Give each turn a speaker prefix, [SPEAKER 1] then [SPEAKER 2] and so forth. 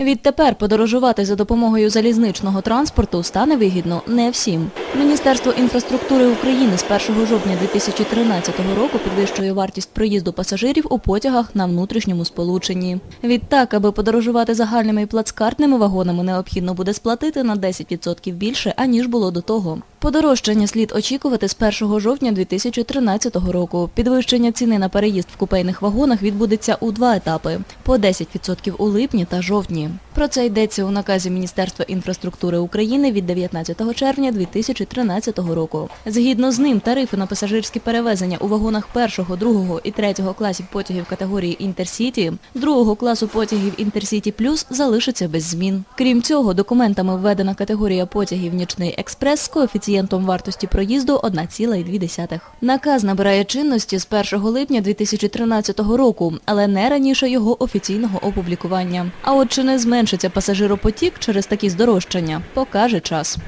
[SPEAKER 1] Відтепер подорожувати за допомогою залізничного транспорту стане вигідно не всім. Міністерство інфраструктури України з 1 жовтня 2013 року підвищує вартість проїзду пасажирів у потягах на внутрішньому сполученні. Відтак, аби подорожувати загальними і плацкартними вагонами, необхідно буде сплатити на 10% більше, аніж було до того. Подорожчання слід очікувати з 1 жовтня 2013 року. Підвищення ціни на переїзд в купейних вагонах відбудеться у два етапи – по 10% у липні та жовтні. Про це йдеться у наказі Міністерства інфраструктури України від 19 червня 2013 року. Згідно з ним, тарифи на пасажирські перевезення у вагонах першого, другого і третього класів потягів категорії Інтерсіті, другого класу потягів Інтерсіті Плюс залишаться без змін. Крім цього, документами введена категорія потягів Нічний експрес з коефіцієнтом вартості проїзду 1,2. Наказ набирає чинності з 1 липня 2013 року, але не раніше його офіційного опублікування. А от чи не зменшиться пасажиропотік через такі здорожчання, покаже час.